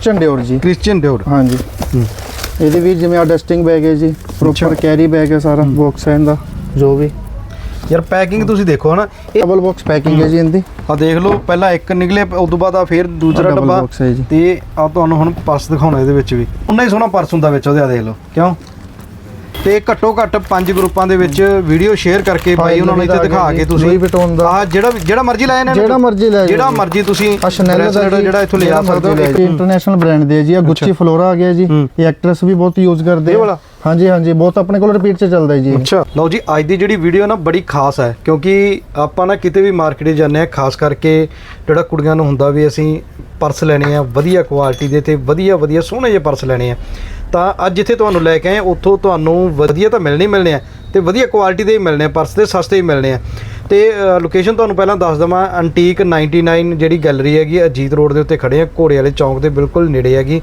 Christian Dior ਜੀ। Christian Dior. ਹਾਂਜੀ। ਇਹਦੇ ਵੀ ਜਿਵੇਂ ਆ ਡਸਟਿੰਗ ਬੈਗ ਹੈ ਜੀ ਪ੍ਰੋਪਰ ਕੈਰੀ ਬੈਗ ਹੈ ਸਾਰਾ ਬਾਕਸ ਹੈ ਇਹਦਾ। ਜੋ ਵੀ। ਯਾਰ ਪੈਕਿੰਗ ਤੁਸੀਂ ਦੇਖੋ ਹਨਾ ਇਹ ਡਬਲ ਬਾਕਸ ਪੈਕਿੰਗ ਹੈ ਜੀ ਇਹਦੀ। ਆ ਦੇਖ ਲਓ ਪਹਿਲਾਂ ਇੱਕ ਨਿਕਲੇ ਉਸ ਤੋਂ ਬਾਅਦ ਆ ਫੇਰ ਦੂਸਰਾ ਆਹ double ਡੱਬਾ। box ਹੈ ਜੀ। ਤੇ ਆ ਤੁਹਾਨੂੰ ਹੁਣ ਪਰਸ ਦਿਖਾਉਣਾ ਇਹਦੇ ਵਿੱਚ ਵੀ। ਉਨਾ ਹੀ ਸੋਹਣਾ ਪਰਸ ਹੁੰਦਾ ਵਿੱਚ ਉਹਦੇ ਆ ਦੇਖ ਲਓ। ਕਿਉਂ? ਤੇ ਘੱਟੋ ਘੱਟ ਪੰਜ ਗਰੁੱਪਾਂ ਦੇ ਵਿੱਚ ਵੀਡੀਓ ਸ਼ੇਅਰ ਕਰਕੇ File ਉਹਨਾਂ ਨੂੰ ਇੱਥੇ ਦਿਖਾ ਕੇ ਤੁਸੀਂ Louis Vuitton ਦਾ। ਆ ਜਿਹੜਾ ਜਿਹੜਾ ਮਰਜ਼ੀ ਲੈ ਇਹਨਾਂ ਜਿਹੜਾ ਮਰਜ਼ੀ ਲੈ ਜਿਹੜਾ। ਮਰਜ਼ੀ ਤੁਸੀਂ ਸ਼ਨੈਲ ਦਾ ਜਿਹੜਾ ਇੱਥੋਂ ਲਿਆ ਸਕਦੇ ਹੋ ਇੱਕ- ਇੰਟਰਨੈਸ਼ਨਲ ਬ੍ਰਾਂਡ ਦੇ ਜੀ ਆ ਗੁੱਚੀ ਫਲੋਰਾ ਆ ਗਿਆ ਜੀ। ਇਹ ਐਕਟਰਸ ਵੀ ਬਹੁਤ ਯੂਜ਼ ਕਰਦੇ ਇਹ ਵਾਲਾ? ਹਾਂਜੀ ਹਾਂਜੀ ਬਹੁਤ ਆਪਣੇ ਕੋਲ ਰਿਪੀਟ ਚ ਚੱਲਦਾ ਹੈ ਜੀ ਅੱਛਾ ਲਓ ਜੀ ਅੱਜ ਦੀ ਜਿਹੜੀ ਵੀਡੀਓ ਨਾ ਬੜੀ ਖਾਸ ਹੈ ਕਿਉਂਕਿ ਆਪਾਂ ਨਾ ਕਿਤੇ ਵੀ ਮਾਰਕੀਟ ਜਾਂਦੇ ਆ ਖਾਸ ਕਰਕੇ ਜਿਹੜਾ ਕੁੜੀਆਂ ਨੂੰ ਹੁੰਦਾ ਵੀ ਅਸੀਂ ਪਰਸ ਲੈਣੇ ਆ, ਵਧੀਆ ਕੁਆਲਿਟੀ ਦੇ ਤੇ ਵਧੀਆ ਵਧੀਆ ਸੋਹਣੇ ਜਿਹੇ ਪਰਸ ਲੈਣੇ ਆ। ਤਾਂ ਅੱਜ ਜਿੱਥੇ ਤੁਹਾਨੂੰ ਲੈ ਕੇ ਆਏ ਉੱਥੋਂ ਤੁਹਾਨੂੰ ਵਧੀਆ ਤਾਂ ਮਿਲਣੇ ਹੀ ਮਿਲਣੇ ਆ ਤੇ ਵਧੀਆ ਕੁਆਲਿਟੀ ਦੇ ਹੀ ਮਿਲਣੇ ਆ, ਪਰਸ ਤੇ ਸਸਤੇ ਹੀ ਮਿਲਣੇ ਆ। ਤੇ ਲੋਕੇਸ਼ਨ ਤੁਹਾਨੂੰ ਪਹਿਲਾਂ ਦੱਸ ਦਵਾਂ ਐਂਟੀਕ 99 ਜਿਹੜੀ ਗੈਲਰੀ ਹੈਗੀ ਅਜੀਤ ਰੋਡ ਦੇ ਉੱਤੇ ਖੜੇ ਆ, ਘੋੜੇ ਵਾਲੇ ਚੌਂਕ ਦੇ ਬਿਲਕੁਲ ਨੇੜੇ ਹੈਗੀ।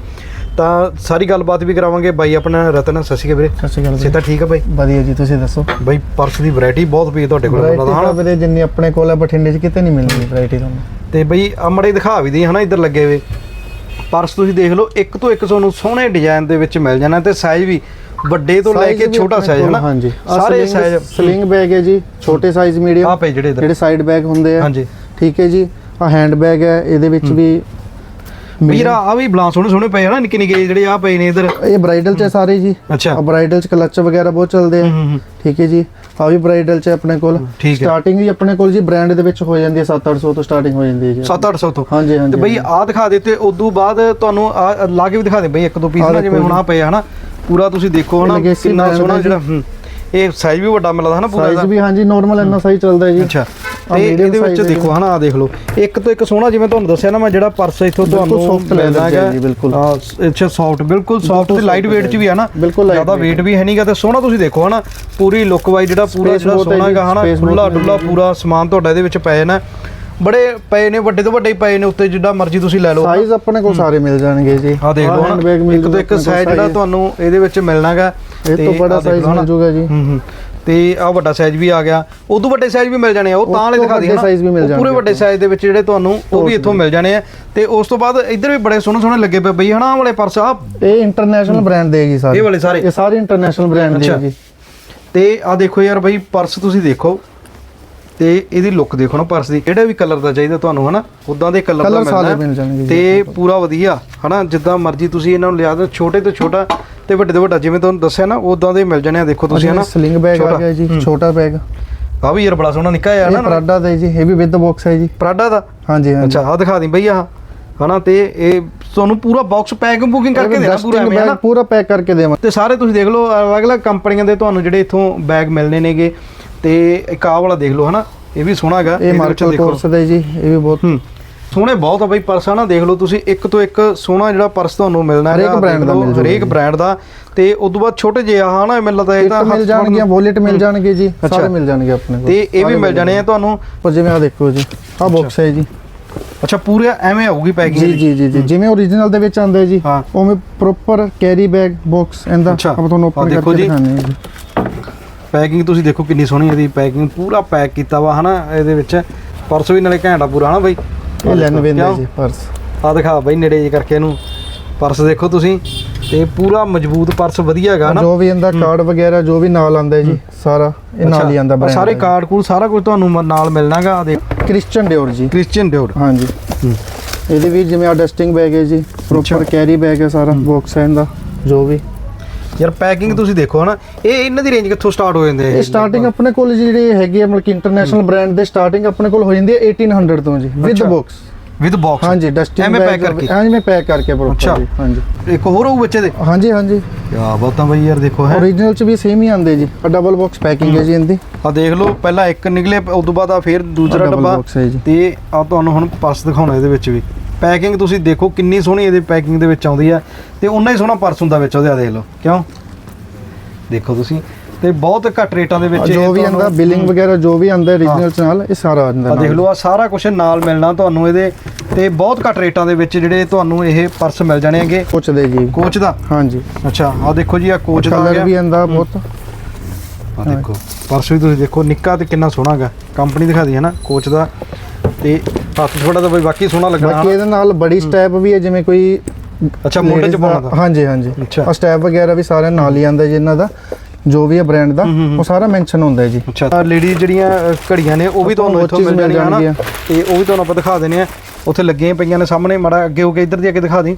ਤਾਂ ਸਾਰੀ ਗੱਲਬਾਤ ਵੀ ਕਰਾਵਾਂਗੇ ਬਾਈ ਆਪਣਾ ਰਤਨ ਸਤਿ ਸ਼੍ਰੀ ਅਕਾਲ ਵੀਰੇ। ਸਤਿ ਸ਼੍ਰੀ ਅਕਾਲ ਸੇ ਤਾਂ ਠੀਕ ਹੈ ਬਾਈ? ਵਧੀਆ ਜੀ ਤੁਸੀਂ ਦੱਸੋ? ਬਈ ਪਰਸ ਦੀ ਵੈਰਾਈਟੀ ਬਹੁਤ ਪਈ ਹੈ ਤੁਹਾਡੇ ਕੋਲ ਤਾਂ ਹਨਾ ਵੀਰੇ ਜਿੰਨੀ ਆਪਣੇ ਕੋਲ ਹੈ ਬਠਿੰਡੇ 'ਚ ਕਿਤੇ ਨਹੀਂ ਮਿਲਦੀ ਵੈਰਾਈਟੀ ਤੁਹਾਨੂੰ। ਤੇ ਬਈ ਅਮੜੇ ਦਿਖਾ ਵੀ ਦੀ ਹਨਾ ਇੱਧਰ ਲੱਗੇ ਹੋਏ। ਪਰਸ ਤੁਸੀਂ ਦੇਖ ਲਓ ਇੱਕ ਤੋਂ ਇੱਕ ਤੁਹਾਨੂੰ ਸੋਹਣੇ ਡਿਜ਼ਾਈਨ ਦੇ ਵਿੱਚ ਮਿਲ ਜਾਣਾ ਤੇ ਸਾਈਜ਼ ਵੀ ਵੱਡੇ ਤੋਂ ਲੈ ਕੇ ਛੋਟਾ ਸਾਈਜ਼ ਹਨਾ? ਹਾਂਜੀ। ਸਾਰੇ ਸਾਈਜ਼ ਸਲਿੰਗ ਬੈਗ ਹੈ ਜੀ ਛੋਟੇ ਸਾਈਜ਼ ਆ ਮੀਡੀਅਮ ਪਏ ਜਿਹੜੇ ਜਿਹੜੇ ਸਾਈਡ ਬੈਗ ਹੁੰਦੇ ਆ। ਹਾਂਜੀ। ਠੀਕ ਹੈ ਜੀ। ਆ ਹੈਂਡ ਬੈਗ ਹੈ ਇਹਦੇ ਵਿੱਚ ਵੀ ਵੀਰਾ ਆ ਵੀ ਬਲਾਂ ਸੋਹਣੇ ਸੋਹਣੇ ਪਏ ਹਨਾ ਨਿੱਕੇ ਨਿੱਕੇ ਜਿਹੜੇ ਆ ਪਏ ਨੇ ਇੱਧਰ। ਇਹ ਬ੍ਰਾਈਡਲ ਚ ਹੈ ਸਾਰੇ ਜੀ। ਅੱਛਾ। ਆ ਬ੍ਰਾਈਡਲ ਚ ਕਲਚ ਵਗੈਰਾ ਬਹੁਤ ਚੱਲਦੇ ਆ। ਠੀਕ ਹੈ ਜੀ। ਆ ਵੀ ਬ੍ਰਾਈਡਲ ਚ ਆਪਣੇ ਕੋਲ। ਸਟਾਰਟਿੰਗ ਵੀ ਆਪਣੇ ਕੋਲ ਜੀ ਬ੍ਰਾਂਡ ਦੇ ਵਿੱਚ ਹੋ ਜਾਂਦੀ ਹੈ 7-800 ਤੋਂ ਸਟਾਰਟਿੰਗ ਹੋ ਜਾਂਦੀ ਹੈ ਜੀ। 7-800 ਤੋਂ। ਹਾਂਜੀ ਹਾਂਜੀ ਤੇ ਬਈ ਆ ਦਿਖਾ ਦੇ ਤੇ ਉਦੋਂ ਬਾਅਦ ਤੁਹਾਨੂੰ ਆ ਲਾ ਕੇ ਵੀ ਦਿਖਾ ਦੇ ਬਈ ਇੱਕ ਦੋ ਪੀਸ ਜਿਵੇਂ ਹੁਣ ਆ ਪਏ ਆ ਹਨਾ ਪੂਰਾ ਤੁਸੀਂ ਦੇਖੋ ਹਨਾ ਕਿੰਨਾ ਸੋਹਣਾ। ਜਿਹੜਾ ਇਹ ਸਾਈਜ਼ ਵੀ ਵੱਡਾ ਮਿਲਦਾ ਹਨਾ ਪੂਰਾ ਸਾਈਜ਼ ਵੀ ਹਾਂਜੀ ਨਾਰਮਲ ਇੰਨਾ ਸਾਈਜ਼ ਚੱਲਦਾ ਹੈ ਜੀ। ਅੱਛਾ ਤੇ ਇਹਦੇ ਵਿੱਚ ਹੈ ਦੇਖੋ ਹਨਾ ਆ ਦੇਖ ਲਓ। ਇੱਕ ਤੋਂ ਇੱਕ ਸੋਹਣਾ ਜਿਵੇਂ ਤੁਹਾਨੂੰ ਦੱਸਿਆ ਨਾ ਮੈਂ ਜਿਹੜਾ ਪਰਸ ਇੱਥੋਂ ਤੁਹਾਨੂੰ ਮਿਲਦਾ ਚ ਹੈ। ਜੀ, ਬਿਲਕੁਲ। ਹਾਂ, ਅੱਛਾ ਸੌਫਟ ਬਿਲਕੁਲ ਸੌਫਟ ਤੇ ਲਾਈਟ weight ਚ ਵੀ ਹੈ ਨਾ। ਜ਼ਿਆਦਾ weight ਵੀ ਹੈ ਨਹੀਂਗਾ ਤੇ ਸੋਹਣਾ ਤੁਸੀਂ ਦੇਖੋ ਹਨਾ। ਪੂਰੀ ਲੁੱਕ ਵਾਈ ਜਿਹੜਾ ਪੂਰਾ ਜਿਹੜਾ ਹੈ ਸੋਹਣਾ ਹੈਗਾ ਹਨਾ। ਖੁੱਲਾ ਡੁੱਲਾ ਪੂਰਾ ਸਮਾਨ ਤੁਹਾਡਾ ਇਹਦੇ ਵਿੱਚ ਪਏ ਨਾ ਬੜੇ ਪਏ ਨੇ ਵੱਡੇ ਤੋਂ ਵੱਡੇ ਪਏ ਨੇ ਉੱਤੇ ਜਿੱਡਾ ਮਰਜ਼ੀ ਤੁਸੀਂ ਲੈ ਲਓ। ਸਾਈਜ਼ ਆਪਣੇ ਕੋਲ ਸਾਰੇ ਮਿਲ ਜਾਣਗੇ ਜੀ। ਆ ਦੇਖ ਲਓ ਮਿਲ ਇੱਕ ਤੋਂ ਇੱਕ ਸਾਈਜ਼ ਜਿਹੜਾ। ਤੁਹਾਨੂੰ ਇਹਦੇ ਵਿੱਚ ਮਿਲਣਾਗਾ ਇਹ ਤੋਂ ਬੜਾ ਸਾਈਜ਼ ਮਿਲ ਜੂਗਾ ਜੀ। ਹੂੰ ਹੂੰ। ਤੇ ਆ ਵੱਡਾ ਸਾਈਜ਼ ਵੀ ਆ ਗਿਆ। ਉਦੋਂ ਵੱਡੇ ਸਾਈਜ਼ ਵੀ ਮਿਲ ਜਾਣੇ ਆ ਉਹ ਤਾਂ ਵਾਲੇ ਦਿਖਾ ਦੀ ਵੱਡੇ size ਵੀ ਮਿਲ ਉਹ ਪੂਰੇ ਵੱਡੇ ਸਾਈਜ਼ ਦੇ ਵਿੱਚ ਜਿਹੜੇ ਤੁਹਾਨੂੰ ਉਹ ਵੀ ਇੱਥੋਂ ਮਿਲ ਜਾਣੇ ਆ। ਤੇ ਉਸ ਤੋਂ ਬਾਅਦ ਇੱਧਰ ਵੀ ਬੜੇ ਸੋਹਣੇ ਸੋਹਣੇ ਲੱਗੇ ਪਏ ਬਈ ਹਨਾ ਵਾਲੇ ਪਰਸ ਆ ਇਹ ਇੰਟਰਨੈਸ਼ਨਲ ਬ੍ਰਾਂਡ ਦੇ ਜੀ ਸਾਰੇ। ਇਹ ਵਾਲੇ ਸਾਰੇ? ਇਹ ਸਾਰੇ ਇੰਟਰਨੈਸ਼ਨਲ ਬ੍ਰਾਂਡ ਦੇ ਜੀ। ਤੇ ਆ ਦੇਖੋ ਯਾਰ ਬਈ ਪਰਸ ਤੁਸੀਂ ਦੇਖੋ। ਤੇ ਇਹਦੀ ਲੁੱਕ ਦੇਖੋ ਨਾ ਪਰਸ ਦੀ ਕਿਹੜਾ ਵੀ ਕਲਰ ਦਾ ਚਾਹੀਦਾ ਤੁਹਾਨੂੰ ਹਨਾ? ਉਦਾਂ ਦੇ ਕਲਰ ਦਾ ਮਿਲਣਾ। ਤੇ ਪੂਰਾ ਵਧੀਆ ਹਨਾ? ਜਿੱਦਾਂ ਮਰਜ਼ੀ ਤੁਸੀਂ ਇਹਨਾਂ ਨੂੰ ਲਿਆ ਦਿਓ ਛੋਟੇ ਤੋਂ ਛੋਟਾ ਤੇ ਵੱਡੇ ਤੋਂ ਵੱਡਾ ਜਿਵੇਂ ਤੁਹਾਨੂੰ ਦੱਸਿਆ ਨਾ ਉਦਾਂ ਦੇ ਮਿਲ ਜਾਣੇ ਆ ਦੇਖੋ ਤੁਸੀਂ ਹਨਾ? ਸਲਿੰਗ ਬੈਗ ਆ। ਗਿਆ ਜੀ। ਛੋਟਾ ਬੈਗ ਆ ਵੀ ਯਾਰ ਬੜਾ ਸੋਹਣਾ ਨਿੱਕਾ ਇਹ ਨਾ ਪ੍ਰਾਡਾ ਦਾ ਜੀ ਇਹ ਵੀ ਵਿਦ ਬਾਕਸ ਹੈ ਜੀ। ਪ੍ਰਾਡਾ ਦਾ? ਹਾਂਜੀ ਹਾਂਜੀ। ਅੱਛਾ ਆ ਦਿਖਾ ਦੀ ਬਈ ਆ ਹਨਾ? ਤੇ ਇਹ ਤੁਹਾਨੂੰ ਪੂਰਾ ਬਾਕਸ ਪੈਕਿੰਗ ਬੁਕਿੰਗ ਕਰਕੇ ਦੇਣਾ ਪੂਰਾ ਐਵੇਂ ਹਨਾ? ਪੂਰਾ ਪੈਕ ਕਰਕੇ ਦੇਵਾਂ ਤੇ ਸਾਰੇ ਤੁਸੀਂ ਦੇਖ ਲਓ ਅਲੱਗ-ਅਲੱਗ ਕੰਪਨੀਆਂ ਦੇ ਤੁਹਾਨੂੰ ਜਿਹੜੇ ਇੱਥੋਂ ਬੈਗ ਮਿਲਨੇ ਨੇਗੇ। ਤੇ ਇੱਕ ਆਹ ਵਾਲਾ ਦੇਖ ਲਓ ਹਨਾ ਇਹ ਵੀ ਸੋਹਣਾ ਹੈਗਾ ਇਹ ਇਹਦੇ ਵਿੱਚ ਦੇਖੋ। ਕੋਰਸ ਦਾ ਜੀ ਇਹ ਵੀ ਬਹੁਤ ਹੂੰ ਸੋਹਣੇ ਬਹੁਤ ਆ ਬਈ ਪਰਸ ਆ ਨਾ ਦੇਖ ਲਓ ਤੁਸੀਂ ਇੱਕ ਤੋਂ ਇੱਕ ਸੋਹਣਾ ਜਿਹੜਾ ਪਰਸ ਤੁਹਾਨੂੰ ਮਿਲਣਾ ਹਰੇਕ ਹੈਗਾ, brand ਦੇਖ ਦਾ ਲਓ, ਮਿਲ ਜੂਗਾ ਹਰੇਕ ਜੀ। ਬ੍ਰਾਂਡ ਦਾ ਤੇ ਉਸ ਤੋਂ ਬਾਅਦ ਛੋਟੇ ਜਿਹੇ ਆ ਹਨਾ ਮੈਨੂੰ ਲੱਗਦਾ ਇਹ ਤਾਂ ਮਿਲ ਹੱਥ ਜਾਣਗੀਆਂ ਵੋਲਟ ਮਿਲ ਜਾਣਗੇ ਜੀ ਅੱਛਾ। ਸਾਰੇ ਮਿਲ ਜਾਣਗੇ ਆਪਣੇ ਕੋਲ। ਤੇ ਇਹ ਵੀ ਮਿਲ ਜਾਣੇ ਆ ਤੁਹਾਨੂੰ? ਪਰ ਜਿਵੇਂ ਆ ਦੇਖੋ ਜੀ ਆ ਬਾਕਸ ਹੈ ਜੀ। ਅੱਛਾ ਪੂਰੇ ਐਵੇਂ ਆਊਗੀ ਪੈਕਿੰਗ ਜੀ ਜੀ ਜੀ ਜੀ। ਜਿਵੇਂ ਓਰੀਜਨਲ ਦੇ ਵਿੱਚ ਆਉਂਦਾ ਹੈ ਜੀ ਹਾਂ। ਉਵੇਂ ਪ੍ਰੋਪਰ ਕੈਰੀ ਬੈਗ ਬਾਕਸ ਇਹਦਾ ਅੱਛਾ। ਆਪਾਂ ਤੁਹਾਨੂੰ ਆਹ ਓਪਨ ਦੇਖੋ ਕਰਕੇ ਜੀ। ਹਾਂ ਜੀ। ਪੈਕਿੰਗ ਤੁਸੀਂ ਦੇਖੋ ਕਿੰਨੀ ਸੋਹਣੀ ਇਹਦੀ ਪੈਕਿੰਗ ਪੂਰਾ ਪੈਕ ਕੀਤਾ ਵਾ ਹਨਾ ਇਹਦੇ ਵਿੱਚ। ਪਰਸ ਵੀ ਨਾਲੇ ਘੈਂਟਾ ਪੂਰਾ ਹਨਾ ਬਈ? ਇਹ ਲੈਨਵੇ ਦਾ ਕਿਉਂ? ਜੀ ਪਰਸ। ਆ ਦਿਖਾ ਬਈ ਨੇੜੇ ਜੇ ਕਰਕੇ ਇਹਨੂੰ। ਪਰਸ ਦੇਖੋ ਤੁਸੀਂ ਤੇ ਪੂਰਾ ਮਜ਼ਬੂਤ ਪਰਸ ਵਧੀਆ ਹੈਗਾ ਨਾ ਜੋ ਵੀ ਇਹਦਾ ਕਾਰਡ ਵਗੈਰਾ ਜੋ ਵੀ ਨਾਲ ਆਉਂਦਾ ਹੈ। ਜੀ ਸਾਰਾ ਇਹ ਨਾਲ ਹੀ ਆਹ brand ਸਾਰੇ ਦਾ। ਕਾਰਡ ਕੂਡ ਸਾਰਾ ਕੁਝ ਤੁਹਾਨੂੰ ਨਾਲ ਮਿਲਣਾਗਾ ਆ ਦੇਖ। ਕ੍ਰਿਸਚੀਅਨ ਡਿਓਰ ਜੀ। Christian Dior. ਹਾਂਜੀ। ਇਹਦੇ ਵੀ ਜਿਵੇਂ ਆ ਡਸਟਿੰਗ ਬੈਗ ਹੈ ਜੀ ਪ੍ਰੋਪਰ ਕੈਰੀ ਬੈਗ ਹੈ ਸਾਰਾ ਬਾਕਸ ਹੈ ਇਹਦਾ ਜੋ ਵੀ। ਯਾਰ ਪੈਕਿੰਗ ਤੁਸੀਂ ਦੇਖੋ ਹਨਾ ਇਹ ਇਹਨਾਂ ਦੀ ਰੇਂਜ ਕਿੱਥੋਂ ਸਟਾਰਟ ਹੋ ਜਾਂਦੇ ਇਹ ਸਟਾਰਟਿੰਗ ਆਪਣੇ ਕੋਲ ਜਿਹੜੇ ਹੈਗੇ ਆ ਮਤਲਬ ਕਿ ਇੰਟਰਨੈਸ਼ਨਲ ਬ੍ਰਾਂਡ ਦੇ ਸਟਾਰਟਿੰਗ ਆਪਣੇ ਕੋਲ ਹੋ ਜਾਂਦੀ ਹੈ 1800 ਤੋਂ ਜੀ ਵਿਦ। ਬਾਕਸ ਵਿਦ ਬਾਕਸ ਹਾਂਜੀ ਡਸਟਿੰਗ ਐਵੇਂ pack ਕਰਕੇ? ਹਾਂਜੀ ਮੈਂ ਪੈਕ ਕਰਕੇ। ਪ੍ਰੋਪਰ ਹਾਂਜੀ। ਇੱਕ ਹੋਰ ਹੋਊ ਬੱਚੇ ਦੇ? ਹਾਂਜੀ ਹਾਂਜੀ। ਯਾ ਬਹੁਤਾਂ ਬਈ ਯਾਰ ਦੇਖੋ ਹੈ। ਓਰੀਜਨਲ ਚ ਵੀ ਸੇਮ ਹੀ ਆਉਂਦੇ ਜੀ ਆ ਡਬਲ ਬਾਕਸ ਪੈਕਿੰਗ ਹੈ ਜੀ ਇਹਦੀ। ਆ ਦੇਖ ਲਓ ਪਹਿਲਾਂ ਇੱਕ ਨਿਕਲੇ ਉਸ ਤੋਂ ਬਾਅਦ ਆ ਫੇਰ ਦੂਸਰਾ ਡੱਬਾ। ਹੈ। ਤੇ ਆ ਤੁਹਾਨੂੰ ਹੁਣ ਪਰਸ ਦਿਖਾਉਣਾ ਇਹਦੇ ਵਿੱਚ ਵੀ। ਪੈਕਿੰਗ ਤੁਸੀਂ ਦੇਖੋ ਕਿੰਨੀ ਸੋਹਣੀ ਇਹਦੀ ਪੈਕਿੰਗ ਦੇ ਵਿੱਚ ਆਉਂਦੀ ਆ ਤੇ ਉਨਾ ਹੀ ਸੋਹਣਾ ਪਰਸ ਹੁੰਦਾ ਵਿੱਚ ਉਹਦੇ ਆ ਦੇਖ ਲਓ। ਕਿਉਂ? ਦੇਖੋ ਤੁਸੀਂ ਤੇ ਬਹੁਤ ਘੱਟ ਰੇਟਾਂ ਦੇ ਵਿੱਚ ਜੋ ਵੀ ਆਂਦਾ ਬਿਲਿੰਗ ਵਗੈਰਾ ਜੋ ਵੀ ਆਂਦਾ ਓਰੀਜਨਲ ਚ ਨਾਲ ਇਹ ਸਾਰਾ ਆ ਜਾਂਦਾ ਆ ਦੇਖ। ਲਓ ਆ ਸਾਰਾ ਕੁਝ ਨਾਲ ਮਿਲਣਾ ਤੁਹਾਨੂੰ ਇਹਦੇ ਤੇ ਬਹੁਤ ਘੱਟ ਰੇਟਾਂ ਦੇ ਵਿੱਚ ਜਿਹੜੇ ਤੁਹਾਨੂੰ ਇਹ ਪਰਸ ਮਿਲ ਜਾਣੇ ਹੈਗੇ। ਪੁੱਛਦੇ ਜੀ। ਕੋਚ ਦਾ? ਹਾਂਜੀ। ਅੱਛਾ ਆ ਦੇਖੋ ਜੀ ਆ ਕੋਚ ਦਾ ਕਲਰ ਵੀ ਆਂਦਾ ਬਹੁਤ। ਆ ਦੇਖੋ ਪਰਸ ਵੀ ਤੁਸੀਂ ਦੇਖੋ ਨਿੱਕਾ ਤੇ ਕਿੰਨਾ ਸੋਹਣਾ ਹੈਗਾ। ਕੰਪਨੀ ਦਿਖਾਦੀ ਹੈ ਨਾ ਕੋਚ ਦਾ। ਤੇ ਹੱਥ ਥੋੜਾ ਤਾਂ ਬਈ ਬਾਕੀ ਸੋਹਣਾ ਲੱਗਣਾ ਬਾਕੀ ਇਹਦੇ ਨਾਲ ਬੜੀ ਸਟੈਪ ਵੀ ਹੈ ਜਿਵੇਂ ਕੋਈ ਅੱਛਾ ਮੋਢੇ 'ਚ ਪਾਉਣਾ ਹਾਂਜੀ ਹਾਂਜੀ। ਆ ਸਟੈਪ ਵਗੈਰਾ ਵੀ ਸਾਰਾ ਨਾਲ ਹੀ ਆਂਦਾ ਜੀ ਇਹਨਾਂ ਦਾ। ਜੋ ਵੀ ਹੈ ਬ੍ਰਾਂਡ ਦਾ। ਉਹ ਸਾਰਾ ਮੈਂਸ਼ਨ ਹੁੰਦਾ ਹੈ ਜੀ। ਅੱਛਾ ਲੇਡੀ ਜਿਹੜੀਆਂ ਘੜੀਆਂ ਨੇ ਉਹ ਵੀ ਤੁਹਾਨੂੰ ਇੱਥੋਂ ਮਿਲ ਜਾਣਗੀਆਂ। ਤੇ ਉਹ ਵੀ ਤੁਹਾਨੂੰ ਆਪਾਂ ਦਿਖਾ ਦਿੰਨੇ ਆ। ਉੱਥੇ ਲੱਗੀਆਂ ਪਈਆਂ ਨੇ ਸਾਹਮਣੇ ਮੜਾ ਅੱਗੇ ਹੋ ਕੇ ਇੱਧਰ ਦੀ ਅੱਗੇ ਦਿਖਾ ਦੀ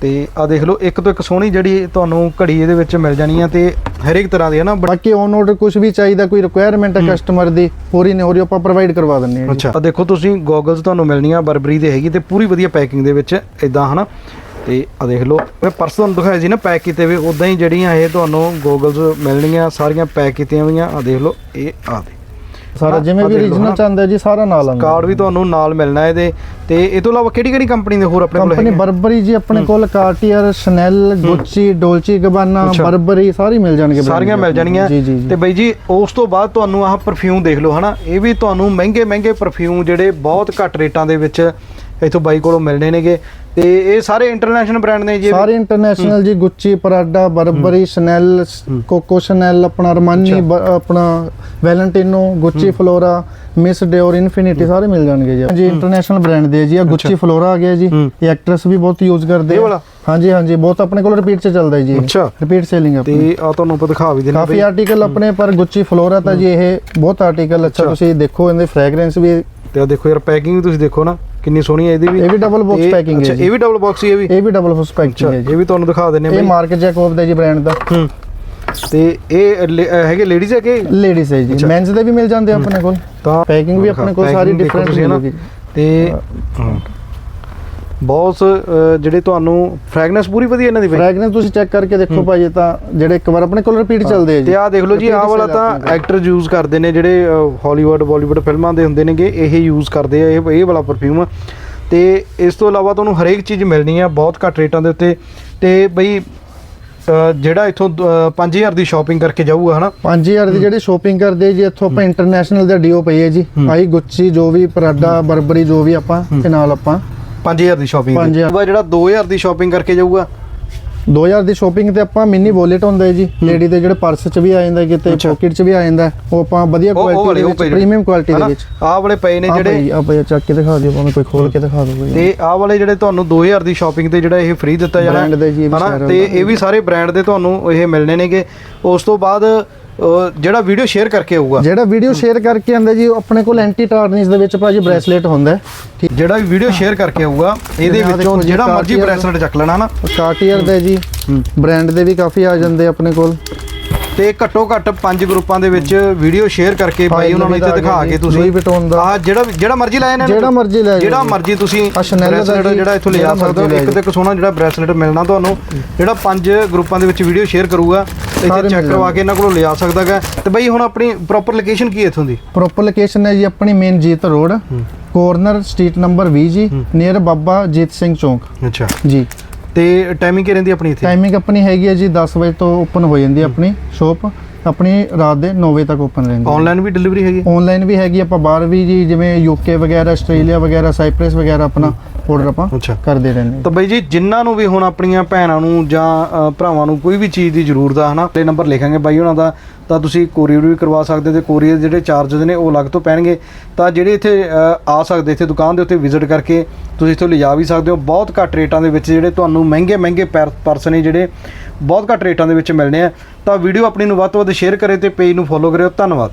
ਤੇ ਆ ਦੇਖ ਲਓ ਇੱਕ ਤੋਂ ਇੱਕ ਸੋਹਣੀ ਜਿਹੜੀ ਤੁਹਾਨੂੰ ਘੜੀ ਇਹਦੇ ਵਿੱਚ ਮਿਲ ਜਾਣੀ ਆ ਤੇ ਹਰੇਕ ਤਰ੍ਹਾਂ ਦੀ ਹੈ ਨਾ ਬਾਕੀ ਔਨ ਆਰਡਰ ਕੁਝ ਵੀ ਚਾਹੀਦਾ ਕੋਈ ਰਿਕੁਆਇਰਮੈਂਟ ਹੈ ਕਸਟਮਰ ਦੀ ਪੂਰੀ ਨਹੀਂ ਹੋ ਰਹੀ ਆਪਾਂ ਪ੍ਰੋਵਾਈਡ ਕਰਵਾ ਹਾਂ ਜੀ। ਅੱਛਾ। ਆ ਦੇਖੋ ਤੁਸੀਂ ਗੋਗਲਸ ਤੁਹਾਨੂੰ ਮਿਲਣੀਆਂ ਬਰਬਰੀ ਦੇ ਹੈਗੀ ਤੇ ਪੂਰੀ ਵਧੀਆ ਪੈਕਿੰਗ ਦੇ ਵਿੱਚ ਇਦਾਂ ਹਨਾ? ਤੇ ਆ ਦੇਖ ਲਓ ਮੈਂ ਪਰਸ ਤੁਹਾਨੂੰ ਦਿਖਾਇਆ ਸੀ ਨਾ ਪੈਕ ਕੀਤੇ ਹੋਏ ਉਦਾਂ ਹੀ ਜਿਹੜੀਆਂ ਇਹ ਤੁਹਾਨੂੰ ਗੋਗਲਸ ਮਿਲਣੀਆਂ ਸਾਰੀਆਂ ਪੈਕ ਕੀਤੀਆਂ ਹੋਈਆਂ ਆ ਦੇਖ ਲਓ ਇਹ ਆ ਦੇ। ਸਾਰਾ ਜਿਵੇਂ ਵੀ ਨਾ। ਚਾਹੁੰਦਾ ਜੀ ਸਾਰਾ ਨਾਲ ਆਉਂਦਾ। ਕਾਰਡ ਵੀ ਤੁਹਾਨੂੰ ਨਾਲ ਮਿਲਣਾ ਇਹਦੇ। ਤੇ ਇਹ ਤੋਂ ਇਲਾਵਾ ਕਿਹੜੀ ਕਿਹੜੀ ਕੰਪਨੀ ਦੇ ਹੋਰ ਆਪਣੇ ਕੋਲ ਕੰਪਨੀ ਬਰਬਰੀ ਜੀ ਆਪਣੇ ਕੋਲ ਕਾਰਟੀਅਰ ਸ਼ਨੈਲ ਗੁੱਚੀ ਡੋਲਚੀ ਗਬਾਨਾ। ਬਰਬਰੀ ਸਾਰੀ ਮਿਲ ਜਾਣਗੇ ਸਾਰੀਆਂ ਮਿਲ। ਜਾਣਗੀਆਂ। ਤੇ ਬਈ ਜੀ ਉਸ ਤੋਂ ਬਾਅਦ ਤੁਹਾਨੂੰ ਆਹ ਪਰਫਿਊਮ ਦੇਖ ਲਓ ਹਨਾ। ਇਹ ਵੀ ਤੁਹਾਨੂੰ ਮਹਿੰਗੇ ਮਹਿੰਗੇ ਪਰਫਿਊਮ ਜਿਹੜੇ ਬਹੁਤ ਘੱਟ ਰੇਟਾਂ ਦੇ ਵਿੱਚ ਇੱਥੋਂ ਬਾਈ ਕੋਲੋਂ ਮਿਲਣੇ ਨੇਗੇ। ਤੇ ਇਹ ਸਾਰੇ ਇੰਟਰਨੈਸ਼ਨਲ ਬ੍ਰਾਂਡ ਨੇ ਜੀ? ਸਾਰੇ ਇੰਟਰਨੈਸ਼ਨਲ ਜੀ ਗੁੱਚੀ ਪਰਾਡਾ ਬਰਬਰੀ ਸ਼ਨੈਲ ਕੋਕੋ ਸ਼ਨੈਲ ਆਪਣਾ ਅਰਮਾਨੀ ਬ- ਆਪਣਾ Valentino Gucci Flora Miss Dior Infinity ਸਾਰੇ ਮਿਲ ਜਾਣਗੇ ਜੀ। ਜੀ ਇੰਟਰਨੈਸ਼ਨਲ ਬ੍ਰਾਂਡ ਦੇ ਜੀ। ਆ ਗੁੱਚੀ ਫਲੋਰਾ ਆ ਗਿਆ ਜੀ। ਇਹ ਐਕਟਰਸ ਵੀ ਬਹੁਤ ਯੂਜ਼ ਕਰਦੇ ਆ। ਹਾਂਜੀ ਹਾਂਜੀ। ਬਹੁਤ ਆਪਣੇ ਕੋਲ ਰਿਪੀਟ ਚ ਚੱਲਦਾ ਜੀ ਅੱਛਾ। ਰਿਪੀਟ ਸੇਲਿੰਗ ਹੈ ਤੇ ਆ ਤੁਹਾਨੂੰ ਆਪਾਂ ਦਿਖਾ ਵੀ ਦਿੰਦੇ ਕਾਫੀ ਆਰਟੀਕਲ ਆਪਣੇ ਪਰ ਗੁੱਚੀ ਫਲੋਰਾ ਤਾਂ ਜੀ ਇਹ ਬਹੁਤ ਆਰਟੀਕਲ ਅੱਛਾ। ਤੁਸੀਂ ਦੇਖੋ ਇਹਦੇ ਫ੍ਰੈਗਰੈਂਸ ਵੀ ਤੇ ਆ ਦੇਖੋ ਯਾਰ ਪੈਕਿੰਗ ਤੁਸੀਂ ਦੇਖੋ ਨਾ। ਕਿੰਨੀ ਸੋਹਣੀ ਹੈ ਇਹਦੀ ਵੀ। ਇਹ ਵੀ box ਤੇ- packing ਹੈ ਅੱਛਾ। ਇਹ ਵੀ ਡਬਲ ਬਾਕਸ ਹੀ ਇਹ ਵੀ? ਇਹ ਵੀ ਡਬਲ ਅੱਛਾ ਪੈਕਿੰਗ ਹੈ ਜੀ। ਇਹ ਵੀ ਤੁਹਾਨੂੰ ਦਿਖਾ ਦਿੰਨੇ ਇਹ ਬਈ। ਮਾਰਕ ਜੈਕੋਬ ਦਾ ਜੀ ਬ੍ਰਾਂਡ ਦਾ। ਹੂੰ। ਤੇ ਇਹ ਹੈਗੇ ਲੇਡੀਜ਼ ਹੈ ਕਿ ਲੇਡੀਜ਼ ਹੈ ਜੀ। ਮੈਨਸ ਦੇ ਵੀ ਮਿਲ ਜਾਂਦੇ ਆ ਆਪਣੇ ਕੋਲ। ਤਾਂ ਪੈਕਿੰਗ ਵੀ ਆਪਣੇ ਕੋਲ ਸਾਰੀ ਡਿਫਰੈਂਟ ਨਾ। ਮਿਲੂਗੀ। ਤੇ ਬਹੁਤ ਜਿਹੜੇ ਤੁਹਾਨੂੰ ਫ੍ਰੈਗਨੈਂਸ ਪੂਰੀ ਵਧੀਆ ਇਹਨਾਂ ਦੀ ਬਈ। ਫ੍ਰੈਗਰੈਂਸ ਤੁਸੀਂ ਚੈੱਕ ਕਰਕੇ ਦੇਖੋ ਭਾਜੀ ਤਾਂ ਜਿਹੜੇ ਇੱਕ ਵਾਰ ਆਪਣੇ ਕੋਲ ਰਿਪੀਟ ਚੱਲਦੇ ਆ ਜੀ। ਤੇ ਆਹ ਦੇਖ ਲਓ ਜੀ ਆਹ ਵਾਲਾ ਤਾਂ। ਐਕਟਰ ਯੂਜ਼ ਕਰਦੇ ਨੇ ਜਿਹੜੇ ਹਾਲੀਵੁੱਡ ਬਾਲੀਵੁੱਡ ਫਿਲਮਾਂ ਦੇ ਹੁੰਦੇ ਨੇਗੇ ਇਹ ਯੂਜ਼ ਕਰਦੇ ਆ ਇਹ ਇਹ ਵਾਲਾ ਪਰਫਿਊਮ ਤੇ ਇਸ ਤੋਂ ਇਲਾਵਾ ਤੁਹਾਨੂੰ ਹਰੇਕ ਚੀਜ਼ ਮਿਲਣੀ ਆ ਬਹੁਤ ਘੱਟ ਰੇਟਾਂ ਦੇ ਉੱਤੇ। ਤੇ ਬਈ ਜਿਹੜਾ ਇੱਥੋਂ ਅ, 5000 ਦੀ ਸ਼ਾਪਿੰਗ ਕਰਕੇ ਜਾਊਗਾ ਹਨਾ? 5000 ਦੀ ਜਿਹੜੀ ਸ਼ੋਪਿੰਗ ਕਰਦੇ ਜੀ ਇੱਥੋਂ ਆਪਾਂ ਇੰਟਰਨੈਸ਼ਨਲ ਦਾ ਡੀਓ ਪਈ ਹੈ ਜੀ। ਆਈ ਗੁੱਚੀ ਜੋ ਵੀ ਪਰਾਡਾ ਬਰਬਰੀ ਜੋ ਵੀ ਆਪਾਂ ਤੇ ਨਾਲ ਆਪਾਂ 5000 ਦੀ ਸ਼ਾਪਿੰਗ 5000 ਜਿਹੜਾ 2000 ਦੀ ਸ਼ਾਪਿੰਗ ਕਰਕੇ ਜਾਊਗਾ? 2000 ਦੀ ਸ਼ੋਪਿੰਗ ਤੇ ਆਪਾਂ ਮਿਨੀ ਵੋਲਟ ਹੁੰਦਾ ਹੈ ਜੀ। ਲੇਡੀ ਦੇ ਜਿਹੜੇ ਪਰਸ 'ਚ ਵੀ ਆ ਜਾਂਦਾ ਕਿਤੇ। ਪਾਕਟ 'ਚ ਵੀ ਆ ਜਾਂਦਾ ਉਹ ਆਪਾਂ ਵਧੀਆ ਕੁਆਲਿਟੀ ਦੇ ਵਿੱਚ ਪ੍ਰੀਮੀਅਮ ਕੁਆਲਿਟੀ ਦੇ ਵਿੱਚ। ਆਹ ਵਾਲੇ ਪਏ ਨੇ ਜਿਹੜੇ ਭਾਈ ਆ ਭਾਈ ਚੱਕ ਕੇ ਦਿਖਾ ਦਿਓ ਭਾਵੇਂ ਕੋਈ ਖੋਲ ਕੇ ਦਿਖਾ ਦਿਓ ਤੇ ਆਹ ਵਾਲੇ ਜਿਹੜੇ ਤੁਹਾਨੂੰ 2000 ਦੀ ਸ਼ਾਪਿੰਗ ਤੇ ਜਿਹੜਾ ਇਹ ਫ੍ਰੀ ਦਿੱਤਾ ਜਾਣਾ ਸਾਰੇ ਤੇ। ਇਹ ਵੀ ਸਾਰੇ ਬ੍ਰਾਂਡ ਦੇ ਤੁਹਾਨੂੰ ਇਹ ਮਿਲਣੇ ਨੇਗੇ। ਉਸ ਤੋਂ ਬਾਅਦ ਜਿਹੜਾ ਵੀਡੀਓ ਸ਼ੇਅਰ ਕਰਕੇ ਆਊਗਾ। ਜਿਹੜਾ ਵੀਡੀਓ ਸ਼ੇਅਰ ਕਰਕੇ ਆਂਦਾ ਜੀ ਆਪਣੇ ਕੋਲ ਐਂਟੀ ਟਾਰਨਿਸ਼ ਦੇ ਵਿੱਚ ਭਾਜੀ ਬ੍ਰੇਸਲੇਟ ਹੁੰਦਾ ਠੀਕ। ਜਿਹੜਾ ਵੀ ਵੀਡੀਓ ਸ਼ੇਅਰ ਕਰਕੇ ਆਊਗਾ ਇਹਦੇ ਵਿੱਚੋਂ ਜਿਹੜਾ ਮਰਜ਼ੀ ਬ੍ਰੈਸਲੇਟ ਚੱਕ ਲੈਣਾ ਨਾ। ਕਾਰਟੀਅਰ ਦੇ ਜੀ ਬ੍ਰਾਂਡ ਦੇ ਵੀ ਕਾਫੀ ਆ ਜਾਂਦੇ ਆਪਣੇ ਕੋਲ। ਤੇ ਘੱਟੋ ਘੱਟ ਪੰਜ ਗਰੁੱਪਾਂ ਦੇ ਵਿੱਚ ਵੀਡੀਓ ਸ਼ੇਅਰ ਕਰਕੇ ਬਾਈ ਉਹਨਾਂ ਨੂੰ ਇੱਥੇ ਦਿਖਾ ਕੇ ਤੁਸੀਂ। ਆਹ ਜਿਹੜਾ ਜਿਹੜਾ ਮਰਜ਼ੀ ਲੈ ਇਹਨਾਂ ਜਿਹੜਾ ਮਰਜ਼ੀ ਲੈ ਜਿਹੜਾ। ਮਰਜ਼ੀ ਤੁਸੀਂ ਜੀ, ਜਿਹੜਾ ਇੱਥੋਂ ਲਿਆ ਸਕਦੇ ਹੋ। ਇੱਕ ਤੇ ਇੱਕ ਸੋਹਣਾ ਜਿਹੜਾ ਬ੍ਰੈਸਲੇਟ ਮਿਲਣਾ ਤੁਹਾਨੂੰ। ਜਿਹੜਾ ਪੰਜ ਗਰੁੱਪਾਂ ਦੇ ਵਿੱਚ ਵੀਡੀਓ ਸ਼ੇਅਰ ਕਰੂਗਾ ਇੱਥੇ ਚੈੱਕ ਕਰਵਾ ਕੇ ਇਹਨਾਂ ਕੋਲੋਂ ਲਿਆ ਸਕਦਾਗਾ। ਤੇ ਬਾਈ ਹੁਣ ਆਪਣੀ ਪ੍ਰੋਪਰ ਲੋਕੇਸ਼ਨ ਕੀ ਹੈ ਇੱਥੋਂ ਦੀ? ਪ੍ਰੋਪਰ ਲੋਕੇਸ਼ਨ ਹੈ ਜੀ ਆਪਣੀ main Jeet road corner street number 20 ਜੀ। ਨੀਅਰ ਬਾਬਾ ਜੀਤ ਸਿੰਘ ਚੌਂਕ। ਅੱਛਾ। ਜੀ। ਤੇ ਟਾਈਮਿੰਗ ਕੀ ਰਹਿੰਦੀ ਆਪਣੀ ਇੱਥੇ? ਟਾਈਮਿੰਗ ਆਪਣੀ ਹੈਗੀ ਹੈ ਜੀ 10 ਵਜੇ ਤੋਂ ਓਪਨ ਹੋ ਜਾਂਦੀ ਹੈ ਆਪਣੀ ਸ਼ੋਪ ਆਪਣੀ ਰਾਤ ਦੇ 9 ਵਜੇ ਤੱਕ ਓਪਨ ਰਹਿੰਦੀ ਆਨਲਾਈਨ ਵੀ ਡਿਲੀਵਰੀ ਹੈਗੀ ਆਨਲਾਈਨ ਵੀ ਹੈਗੀ ਆਪਾਂ ਬਾਹਰ ਵੀ ਜੀ ਜਿਵੇਂ ਯੂਕੇ ਵਗੈਰਾ ਆਸਟ੍ਰੇਲੀਆ ਵਗੈਰਾ ਸਾਈਪ੍ਰਸ ਵਗੈਰਾ ਆਪਣਾ ਆਰਡਰ ਆਪਾਂ ਕਰਦੇ ਰਹਿੰਦੇ ਤਾਂ ਬਈ ਜੀ ਜਿਨ੍ਹਾਂ ਨੂੰ ਵੀ ਹੁਣ ਆਪਣੀਆਂ ਭੈਣਾਂ ਨੂੰ ਜਾਂ ਭਰਾਵਾਂ ਨੂੰ ਕੋਈ ਵੀ ਚੀਜ਼ ਦੀ ਜ਼ਰੂਰਤ ਆ ਹਨਾ ਤੇ ਨੰਬਰ ਲਿਖਾਂਗੇ ਬਾਈ ਉਹਨਾਂ ਦਾ ਤਾਂ ਤੁਸੀਂ ਕੋਰੀਅਰ ਵੀ ਕਰਵਾ ਸਕਦੇ ਤੇ ਕੋਰੀਅਰ ਜਿਹੜੇ ਚਾਰजेस ਨੇ ਉਹ ਅਲੱਗ ਤੋਂ ਪੈਣਗੇ। ਤਾਂ ਜਿਹੜੇ ਇੱਥੇ ਆ ਸਕਦੇ ਇੱਥੇ ਦੁਕਾਨ ਦੇ ਉੱਤੇ ਵਿਜ਼ਿਟ ਕਰਕੇ ਤੁਸੀਂ ਇੱਥੋਂ ਲਿਜਾ ਵੀ ਸਕਦੇ ਹੋ। ਬਹੁਤ ਘੱਟ ਰੇਟਾਂ ਦੇ ਵਿੱਚ ਜਿਹੜੇ ਤੁਹਾਨੂੰ ਮਹਿੰਗੇ ਮਹਿੰਗੇ ਪਰਸ ਨੇ ਜਿਹੜੇ ਬਹੁਤ ਘੱਟ ਰੇਟਾਂ ਦੇ ਵਿੱਚ ਮਿਲਣੇ ਆ। ਤਾਂ ਵੀਡੀਓ ਆਪਣੀ ਨੂੰ ਵੱਧ ਤੋਂ ਵੱਧ ਸ਼ੇਅਰ ਕਰੇ ਤੇ ਪੇਜ ਨੂੰ ਫੋਲੋ ਕਰਿਓ। ਧੰਨਵਾਦ।